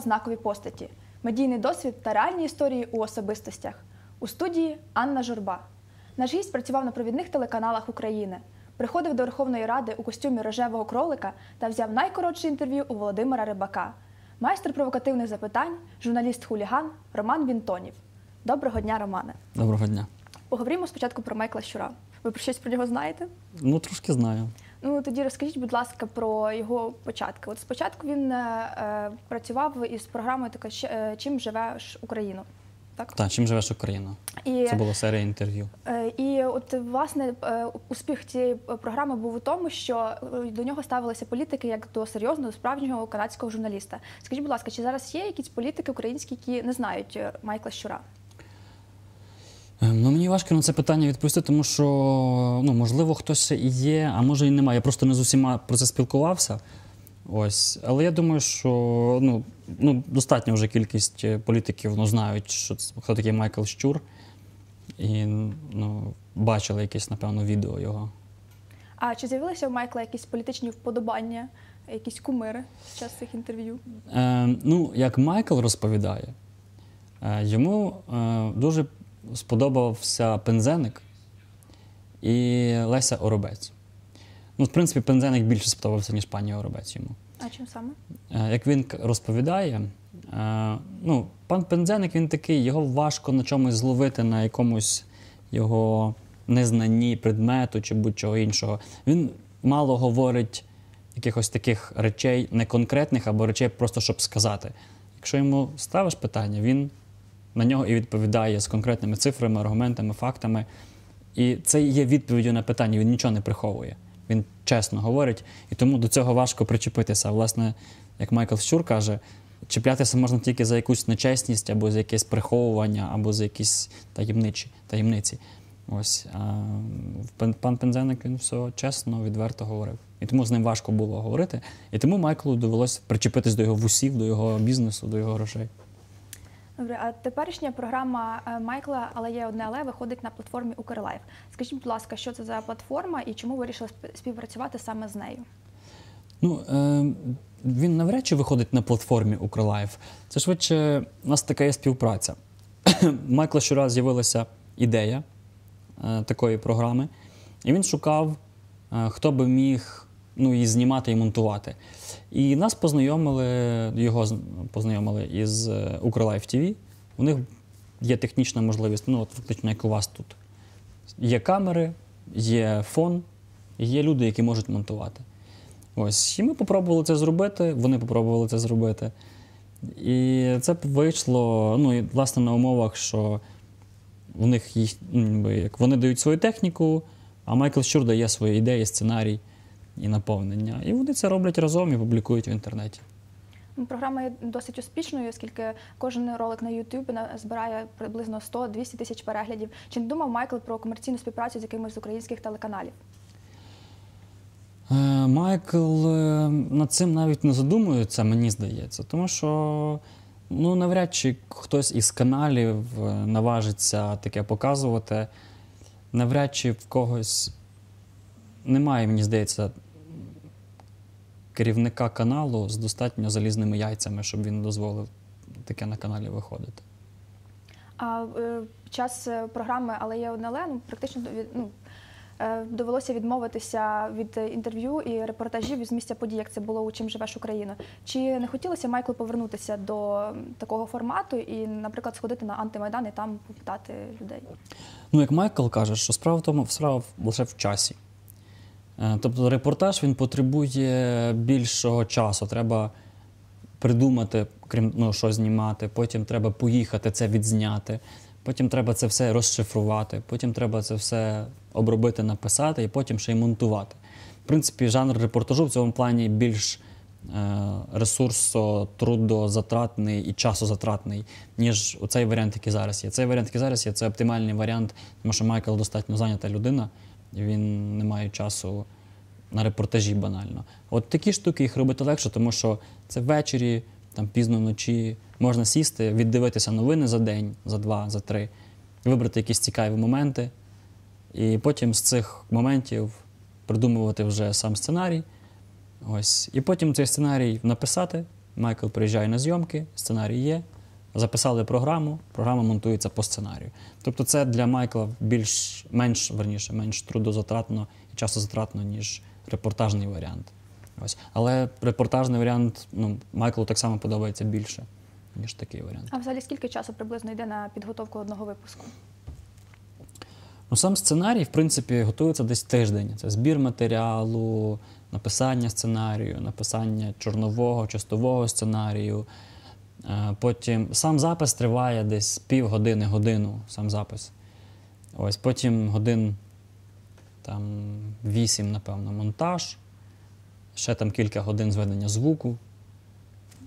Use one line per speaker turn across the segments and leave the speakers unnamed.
Знакові постаті, медійний досвід та реальні історії у особистостях. У студії Анна Журба. Наш гість працював на провідних телеканалах України, приходив до Верховної Ради у костюмі рожевого кролика та взяв найкоротше інтерв'ю у Володимира Рибака. Майстер провокативних запитань, журналіст-хуліган Роман Вінтонів. Доброго дня, Романе.
Доброго дня.
Поговоримо спочатку про Майкла Щура. Ви про щось про нього знаєте?
Ну, трошки знаю.
Ну тоді розкажіть, будь ласка, про його початки. От спочатку він е, е, працював із програмою така «Щ- е, Чим живеш Україну. Так?
Так, чим живеш Україна?
І,
Це була серія інтерв'ю.
е, і от власне е, успіх цієї програми був у тому, що до нього ставилися політики як до серйозного справжнього канадського журналіста. Скажіть, будь ласка, чи зараз є якісь політики українські, які не знають Майкла Щура?
Ем, Ну, мені важко на це питання відповісти, тому що ну, можливо хтось і є, а може і немає. Я просто не з усіма про це спілкувався. Ось. Але я думаю, що ну, ну, достатньо вже кількість е, політиків ну, знають, що це, хто такий Майкл Щур. І ну, бачили якесь, напевно, відео його.
А чи з'явилися у Майкла якісь політичні вподобання, якісь кумири під час цих інтерв'ю?
Е, ну, як Майкл розповідає, е, йому е, дуже сподобався пензеник і Леся Оробець. Ну, в принципі, пензеник більше сподобався, ніж пані Оробець йому.
А чим саме?
Е, як він розповідає, е, ну, пан Пензеник він такий, його важко на чомусь зловити, на якомусь його незнанні предмету чи будь-чого іншого. Він мало говорить якихось таких речей неконкретних або речей просто щоб сказати. Якщо йому ставиш питання, він на нього і відповідає з конкретними цифрами, аргументами, фактами. І це є відповіддю на питання, він нічого не приховує. Він чесно говорить, і тому до цього важко причепитися. Власне, як Майкл Щур каже, чіплятися можна тільки за якусь нечесність, або за якесь приховування, або за якісь таємничі, таємниці. Ось а пан- Пензеник він все чесно, відверто говорив. І тому з ним важко було говорити. І тому Майклу довелося причепитись до його вусів, до його бізнесу, до його грошей.
Добре, а теперішня програма е, Майкла, але є одне але виходить на платформі Укрлайф. Скажіть, будь ласка, що це за платформа і чому вирішили співпрацювати саме з нею?
Ну, е, він навряд чи виходить на платформі Укрлайф. Це швидше у нас така є співпраця. Майкла щораз з'явилася ідея е, такої програми, і він шукав, хто би міг ну, її знімати і монтувати. І нас познайомили, його познайомили із е, Укрлайф ТВ. У них є технічна можливість, ну, от фактично, як у вас тут. Є камери, є фон, є люди, які можуть монтувати. Ось, і ми попробували це зробити, вони попробували це зробити. І це вийшло, ну, і, власне, на умовах, що в них їх, ну, ніби як вони дають свою техніку, а Майкл Щур дає свої ідеї, сценарій і наповнення. І вони це роблять разом і публікують в інтернеті.
Програма є досить успішною, оскільки кожен ролик на YouTube збирає приблизно 100-200 тисяч переглядів. Чи не думав Майкл про комерційну співпрацю з якимось з українських телеканалів?
Е, Майкл е, над цим навіть не задумується, мені здається, тому що ну, навряд чи хтось із каналів е, наважиться таке показувати. Навряд чи в когось немає, мені здається, керівника каналу з достатньо залізними яйцями, щоб він дозволив таке на каналі виходити.
А е, під час е, програми Але є одне ну, практично ну, е, довелося відмовитися від інтерв'ю і репортажів із місця подій, як це було у Чим живеш Україну. Чи не хотілося Майклу повернутися до такого формату і, наприклад, сходити на антимайдан і там попитати людей?
Ну, як Майкл каже, що справа в тому справа лише в часі. Е, Тобто репортаж він потребує більшого часу. Треба придумати, крім ну, що знімати, потім треба поїхати це відзняти, потім треба це все розшифрувати, потім треба це все обробити, написати і потім ще й монтувати. В принципі, жанр репортажу в цьому плані більш е, ресурсо-трудозатратний і часозатратний, ніж цей варіант, який зараз є. Цей варіант, який зараз є, це оптимальний варіант, тому що Майкл достатньо зайнята людина, він не має часу на репортажі банально. От такі штуки їх робити легше, тому що це ввечері, там пізно вночі, можна сісти, віддивитися новини за день, за два, за три, вибрати якісь цікаві моменти, і потім з цих моментів придумувати вже сам сценарій. Ось. І потім цей сценарій написати, Майкл приїжджає на зйомки, сценарій є, записали програму, програма монтується по сценарію. Тобто це для Майкла більш менш верніше, менш трудозатратно і часозатратно, ніж репортажний варіант. Ось. Але репортажний варіант ну, Майклу так само подобається більше, ніж такий варіант.
А взагалі скільки часу приблизно йде на підготовку одного випуску?
Ну, сам сценарій, в принципі, готується десь тиждень. Це збір матеріалу, написання сценарію, написання чорнового, чистового сценарію. Е, Потім сам запис триває десь півгодини, годину, сам запис. Ось потім годин там, вісім, напевно, монтаж, ще там кілька годин зведення звуку.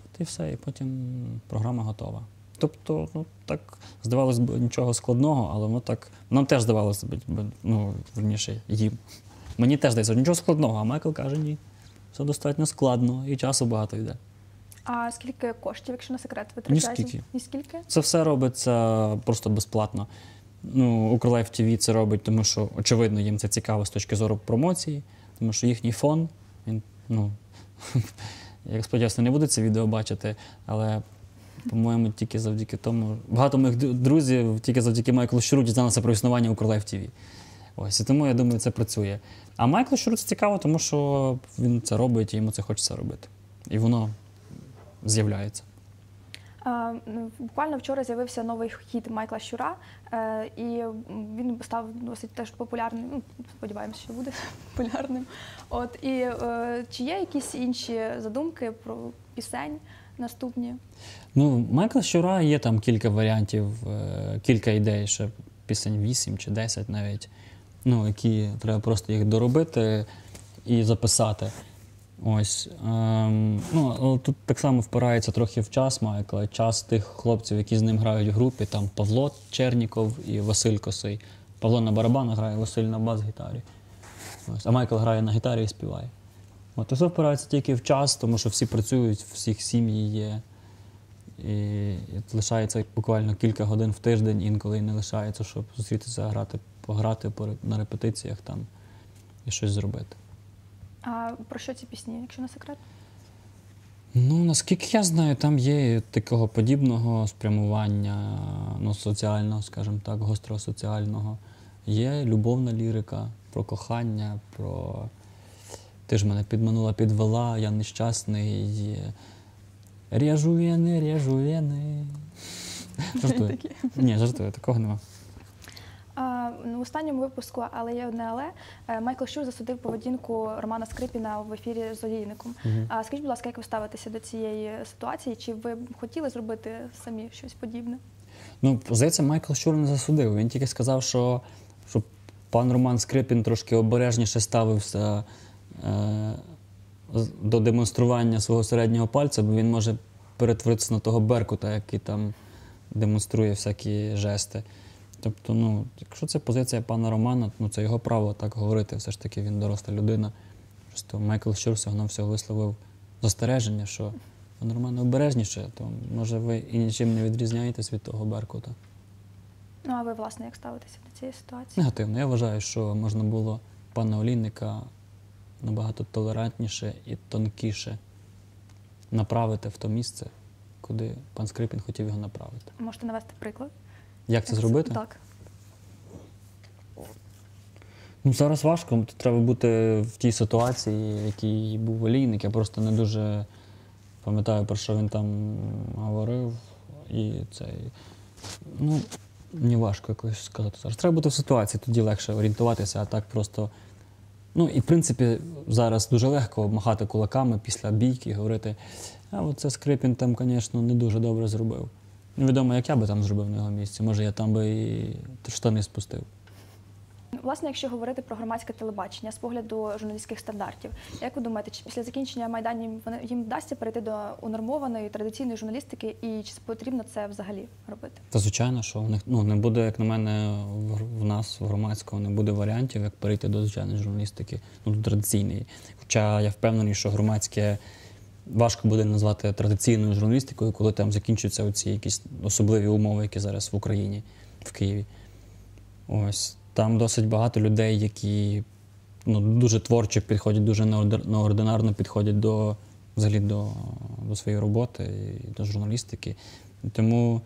От і все, і потім програма готова. Тобто, ну так здавалось б, нічого складного, але воно так. Нам теж здавалося б- ну, верніше, їм. Мені теж здається, нічого складного, а Майкл каже, ні. Все достатньо складно і часу багато йде.
А скільки коштів, якщо на секрет, витрачається?
Ніскільки.
Ніскільки?
Це все робиться просто безплатно. Ну, Укрлайф ТВ це робить, тому що, очевидно, їм це цікаво з точки зору промоції, тому що їхній фон, він, ну, як сподіваюся, не буде це відео бачити, але, по-моєму, тільки завдяки тому. Багато моїх друзів тільки завдяки Майклу Щуру дізналися про існування Укрлайф ТВ. Ось, і тому я думаю, це працює. А Майклу Щуру це цікаво, тому що він це робить і йому це хочеться робити. І воно з'являється.
Ну, Буквально вчора з'явився новий хіт Майкла Щура, е, і він став досить теж популярним. Ну, сподіваємося, що буде популярним. От і е, чи є якісь інші задумки про пісень наступні?
Ну, Майкла Щура є там кілька варіантів, е, кілька ідей, ще пісень 8 чи 10 навіть, ну, які треба просто їх доробити і записати. Ось. Ем, ну, тут так само впирається трохи в час Майкла, час тих хлопців, які з ним грають в групі, там Павло Черніков і Василь Косий. Павло на барабанах грає, Василь на бас-гітарі. Ось. А Майкл грає на гітарі і співає. От, все впирається тільки в час, тому що всі працюють, всіх сім'ї є. І, лишається буквально кілька годин в тиждень, інколи не лишається, щоб зустрітися, грати, пограти по- на репетиціях там і щось зробити.
А про що ці пісні, якщо не секрет?
Ну, наскільки я знаю, там є такого подібного спрямування, ну, соціального, скажімо так, гострого соціального. Є любовна лірика про кохання, про ти ж мене підманула, підвела, я нещасний. Режу вени, режу вени. Жартую. Ні, жартую, такого нема.
Ну, в останньому випуску, але є одне але е, Майкл Щур засудив поведінку Романа Скрипіна в ефірі з Олійником. А скажіть, будь ласка, як ви ставитеся до цієї ситуації? Чи ви б хотіли зробити самі щось подібне?
Ну, здається, Майкл Щур не засудив. Він тільки сказав, що, що пан Роман Скрипін трошки обережніше ставився е, до демонстрування свого середнього пальця, бо він може перетворитися на того Беркута, який там демонструє всякі жести. Тобто, ну, якщо це позиція пана Романа, ну це його право так говорити. Все ж таки він доросла людина. Просто Майкл Щур всього всього висловив застереження, що пан Роман обережніше, то може ви і нічим не відрізняєтесь від того Беркута.
Ну а ви, власне, як ставитеся до цієї ситуації?
Негативно. Я вважаю, що можна було пана Олійника набагато толерантніше і тонкіше направити в то місце, куди пан Скрипін хотів його направити.
Можете навести приклад?
Як це зробити?
Так.
Ну, зараз важко, тут треба бути в тій ситуації, в якій був олійник. Я просто не дуже пам'ятаю, про що він там говорив. І цей. Ну, мені важко якось сказати зараз. Треба бути в ситуації, тоді легше орієнтуватися, а так просто. Ну, і в принципі, зараз дуже легко махати кулаками після бійки і говорити, а оце Скрипін там, звісно, не дуже добре зробив. Невідомо, як я би там зробив на його місці. Може, я там би і штани спустив.
Власне, якщо говорити про громадське телебачення з погляду журналістських стандартів, як ви думаєте, чи після закінчення майданів їм вдасться перейти до унормованої традиційної журналістики, і чи потрібно це взагалі робити?
Та звичайно, що в них ну не буде, як на мене, в, в нас в громадському не буде варіантів, як перейти до звичайної журналістики, ну до традиційної. Хоча я впевнений, що громадське важко буде назвати традиційною журналістикою, коли там закінчуються оці якісь особливі умови, які зараз в Україні, в Києві. Ось там досить багато людей, які ну, дуже творчо підходять, дуже неординарно підходять до взагалі до, до своєї роботи і до журналістики. Тому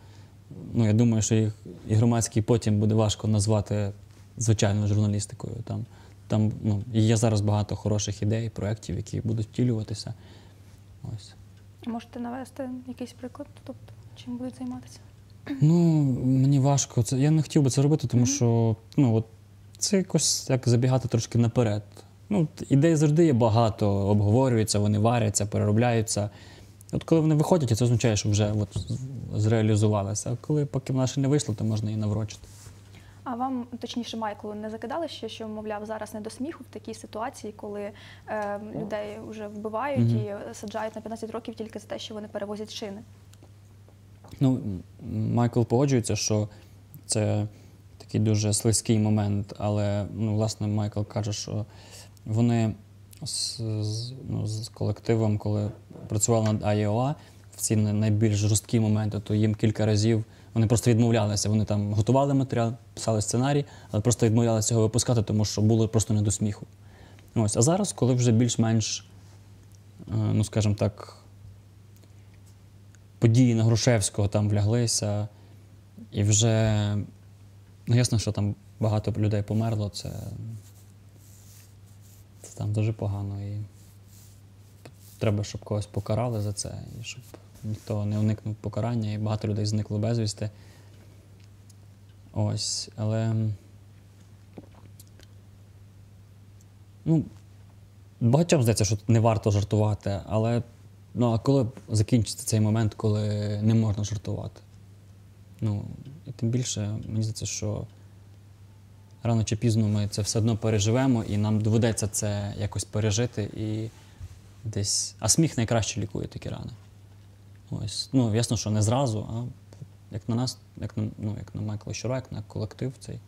ну, я думаю, що їх і громадський потім буде важко назвати звичайною журналістикою. Там, там ну, є зараз багато хороших ідей, проєктів, які будуть втілюватися. Ось.
Можете навести якийсь приклад, тобто чим будуть займатися?
Ну, мені важко. Це, я не хотів би це робити, тому що ну, от, це якось як забігати трошки наперед. Ну, ідей завжди є багато, обговорюються, вони варяться, переробляються. От коли вони виходять, це означає, що вже от, зреалізувалися. А коли поки вона ще не вийшла, то можна її наврочити.
А вам, точніше, Майклу, не закидали ще, що, мовляв, зараз не до сміху в такій ситуації, коли е, людей вже вбивають
Мгм.
і саджають на 15 років тільки за те, що вони перевозять шини?
Ну, Майкл погоджується, що це такий дуже слизький момент, але ну, власне Майкл каже, що вони з, з, ну, з колективом, коли працювали над IOA, в ці най- найбільш жорсткі моменти, то їм кілька разів вони просто відмовлялися. Вони там готували матеріал, писали сценарій, але просто відмовлялися його випускати, тому що було просто не до сміху. Ось. А зараз, коли вже більш-менш, е, ну скажімо так, події на Грушевського там вляглися, і вже ну, ясно, що там багато людей померло, це, це там дуже погано. І треба, щоб когось покарали за це, і щоб ніхто не уникнув покарання, і багато людей зникло безвісти. Ось, але. Ну, багатьом здається, що не варто жартувати, але ну, а коли закінчиться цей момент, коли не можна жартувати? Ну, і тим більше, мені здається, що рано чи пізно ми це все одно переживемо, і нам доведеться це якось пережити і десь. А сміх найкраще лікує такі рани. Ось. Ну, ясно, що не зразу, а як на нас, як на, ну, як на Майкла Щура, як на колектив цей,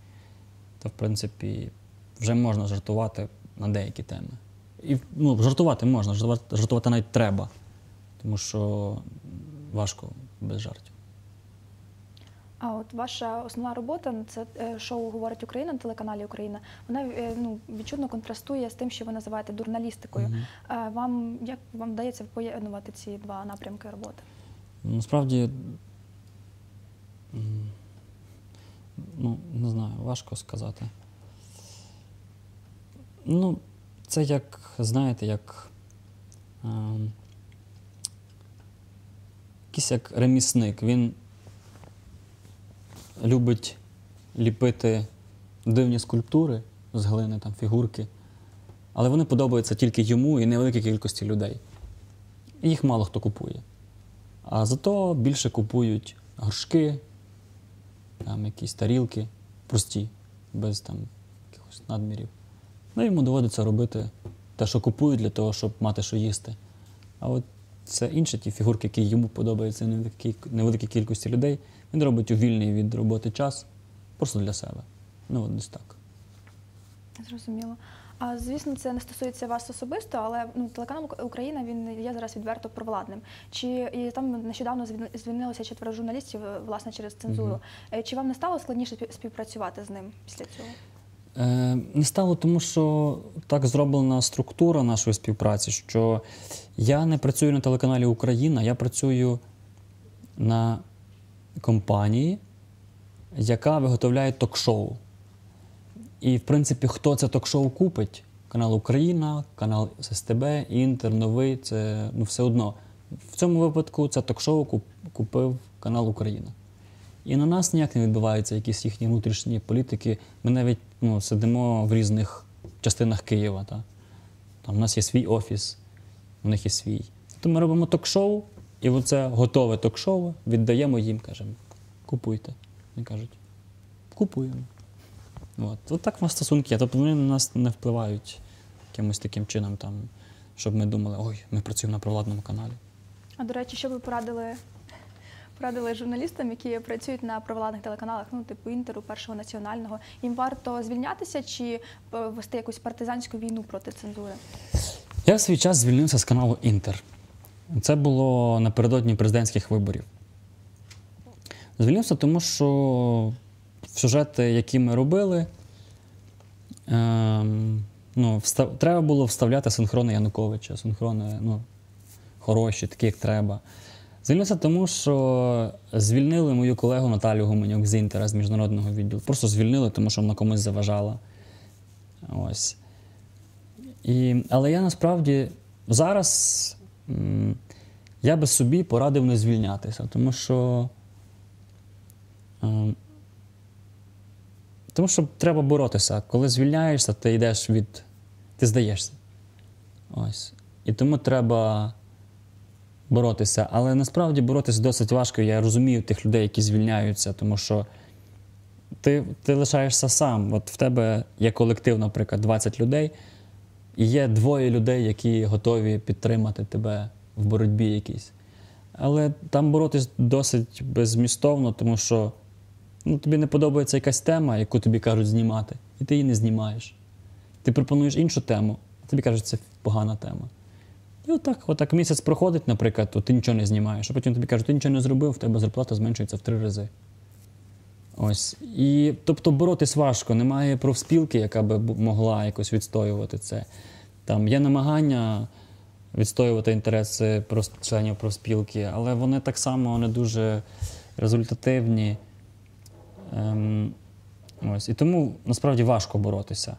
то в принципі вже можна жартувати на деякі теми. І ну, жартувати можна, жартувати, жартувати навіть треба, тому що важко без жартів.
А от ваша основна робота це е, шоу Говорить Україна на телеканалі Україна. Вона е, ну, відчутно контрастує з тим, що ви називаєте журналістикою.
Мгм.
Е, Вам як вам вдається поєднувати ці два напрямки роботи?
Насправді, ну, не знаю, важко сказати. Ну, це як, знаєте, як. ем, якийсь як ремісник. Він любить ліпити дивні скульптури з глини, там, фігурки, але вони подобаються тільки йому і невеликій кількості людей. І їх мало хто купує. А зато більше купують горшки, там якісь тарілки, прості, без там якихось надмірів. Ну, йому доводиться робити те, що купують для того, щоб мати що їсти. А от це інші ті фігурки, які йому подобаються невеликій, кількості людей, він робить у вільний від роботи час просто для себе. Ну, от десь так.
Зрозуміло. А звісно, це не стосується вас особисто, але ну, телеканал Україна він є зараз відверто провладним. Чи і там нещодавно звільни- звільнилося четверо журналістів, е, власне, через цензуру. Е, Чи вам не стало складніше спів- співпрацювати з ним після цього?
Е, не стало, тому що так зроблена структура нашої співпраці, що я не працюю на телеканалі Україна, я працюю на компанії, яка виготовляє ток-шоу. І, в принципі, хто це ток-шоу купить? Канал Україна, канал СТБ, Інтер, Новий це ну, все одно. В цьому випадку це ток-шоу купив канал Україна. І на нас ніяк не відбуваються якісь їхні внутрішні політики. Ми навіть ну, сидимо в різних частинах Києва. Та? Там у нас є свій офіс, у них є свій. Тобто ми робимо ток-шоу, і оце готове ток-шоу віддаємо їм, кажемо, купуйте. Вони кажуть, купуємо. От. От так в нас стосунки є. Тобто вони на нас не впливають якимось таким чином, там, щоб ми думали, ой, ми працюємо на провладному каналі.
А до речі, що ви порадили? Порадили журналістам, які працюють на провладних телеканалах, ну типу інтеру, першого національного. Їм варто звільнятися чи е, вести якусь партизанську війну проти цензури?
Я в свій час звільнився з каналу Інтер. Це було напередодні президентських виборів. Звільнився, тому що сюжети, які ми робили, ем, ну, встав, треба було вставляти синхрони Януковича, синхрони ну, хороші, такі, як треба. Звільнився тому, що звільнили мою колегу Наталю Гуменюк з Інтера з міжнародного відділу. Просто звільнили, тому що вона комусь заважала. Ось. І, але я насправді зараз м, я би собі порадив не звільнятися, тому що. е, тому що треба боротися. Коли звільняєшся, ти йдеш від. ти здаєшся. Ось. І тому треба боротися. Але насправді боротися досить важко. Я розумію тих людей, які звільняються, тому що ти, ти лишаєшся сам. От в тебе є колектив, наприклад, 20 людей, і є двоє людей, які готові підтримати тебе в боротьбі якійсь. Але там боротись досить беззмістовно, тому що ну, тобі не подобається якась тема, яку тобі кажуть знімати, і ти її не знімаєш. Ти пропонуєш іншу тему, а тобі кажуть, це погана тема. І отак, отак місяць проходить, наприклад, то ти нічого не знімаєш, а потім тобі кажуть, ти нічого не зробив, в тебе зарплата зменшується в три рази. Ось. І тобто боротись важко. Немає профспілки, яка би могла якось відстоювати це. Там є намагання відстоювати інтереси членів профспілки, але вони так само не дуже результативні. Ем, ось. І тому насправді важко боротися.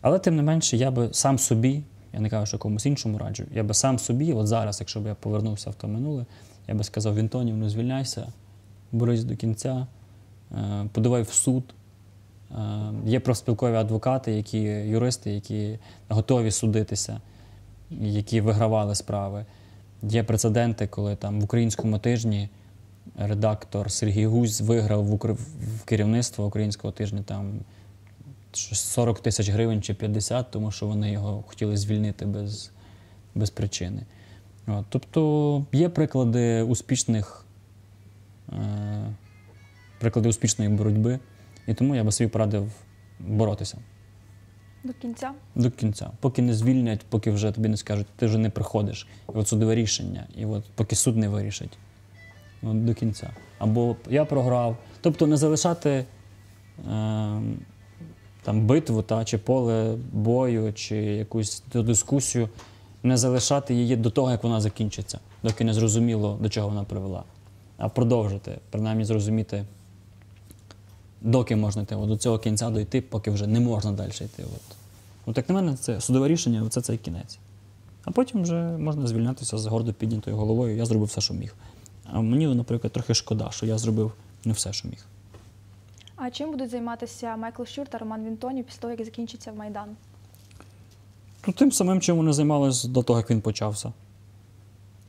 Але тим не менше, я би сам собі, я не кажу, що комусь іншому раджу, я би сам собі, от зараз, якщо б я повернувся в то минуле, я би сказав: Вінтонів, не звільняйся, борись до кінця, е, подавай в суд. Е, Є профспілкові адвокати, які юристи, які готові судитися, які вигравали справи. Є прецеденти, коли там в українському тижні редактор Сергій Гузь виграв в, Укр- в керівництво українського тижня там 40 тисяч гривень чи 50, тому що вони його хотіли звільнити без, без причини. От, тобто є приклади успішних, е, приклади успішної боротьби, і тому я би собі порадив боротися
До кінця.
до кінця. Поки не звільнять, поки вже тобі не скажуть, ти вже не приходиш. І от судове рішення, і от поки суд не вирішить. От до кінця. Або я програв. Тобто не залишати е, там битву та, чи поле бою, чи якусь дискусію, не залишати її до того, як вона закінчиться, доки не зрозуміло, до чого вона привела. А продовжити, принаймні зрозуміти, доки можна йти, от до цього кінця дойти, поки вже не можна далі йти. От. Ну, так на мене, це судове рішення, це цей кінець. А потім вже можна звільнятися з гордо піднятою головою. Я зробив все, що міг. А мені, наприклад, трохи шкода, що я зробив не все, що міг.
А чим будуть займатися Майкл Щур та Роман Вінтонів після того, як закінчиться Майдан?
Ну, тим самим, чим вони займалися до того, як він почався.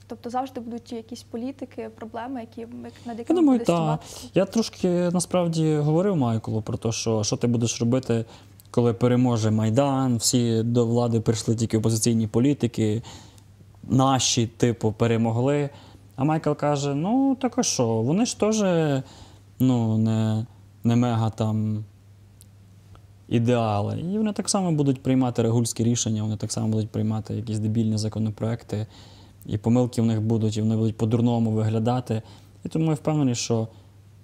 Тобто завжди будуть якісь політики, проблеми, які як- над
Я думаю, так. Я трошки насправді говорив Майклу про те, що, що ти будеш робити, коли переможе Майдан, всі до влади прийшли тільки опозиційні політики, наші, типу, перемогли. А Майкл каже: ну, так а що, вони ж теж ну, не, не мега там ідеали. І вони так само будуть приймати регульські рішення, вони так само будуть приймати якісь дебільні законопроекти, і помилки в них будуть, і вони будуть по-дурному виглядати. І тому я впевнений, що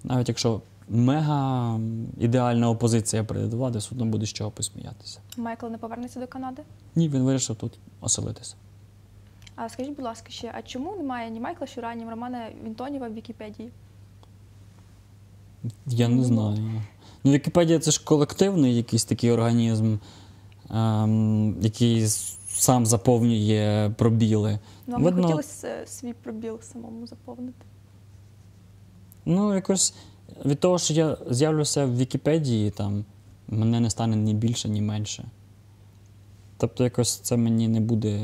навіть якщо мега ідеальна опозиція прийде до влади, все одно буде з чого посміятися.
Майкл не повернеться до Канади?
Ні, він вирішив тут оселитися.
А скажіть, будь ласка, ще, а чому немає ні Майкла Щура, ні Романа Вінтоніва в Вікіпедії?
Я не знаю. Ну, Вікіпедія це ж колективний якийсь такий організм, ем, який сам заповнює пробіли.
Ну, вам би
Видно-
хотілося свій пробіл самому заповнити?
Ну, якось від того, що я з'явлюся в Вікіпедії, там мене не стане ні більше, ні менше. Тобто, якось це мені не буде.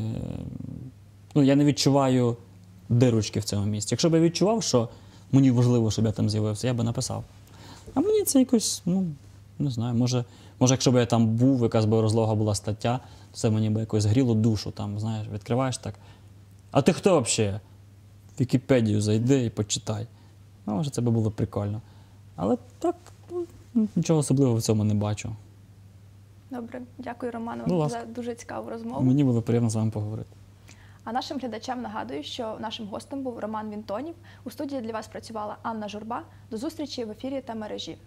Ну, я не відчуваю дирочки в цьому місці. Якщо б я відчував, що мені важливо, щоб я там з'явився, я би написав. А мені це якось, ну, не знаю, може, може, якщо б я там був, якась би розлога була стаття, то це мені би якось гріло душу, там, знаєш, відкриваєш так. А ти хто взагалі? В Вікіпедію зайди і почитай. Ну, може, це би було прикольно. Але так, ну, нічого особливого в цьому не бачу.
Добре, дякую, Роману,
Будь ласка.
за дуже цікаву розмову.
Мені було приємно з вами поговорити.
А нашим глядачам нагадую, що нашим гостем був Роман Вінтонів. У студії для вас працювала Анна Журба. До зустрічі в ефірі та мережі.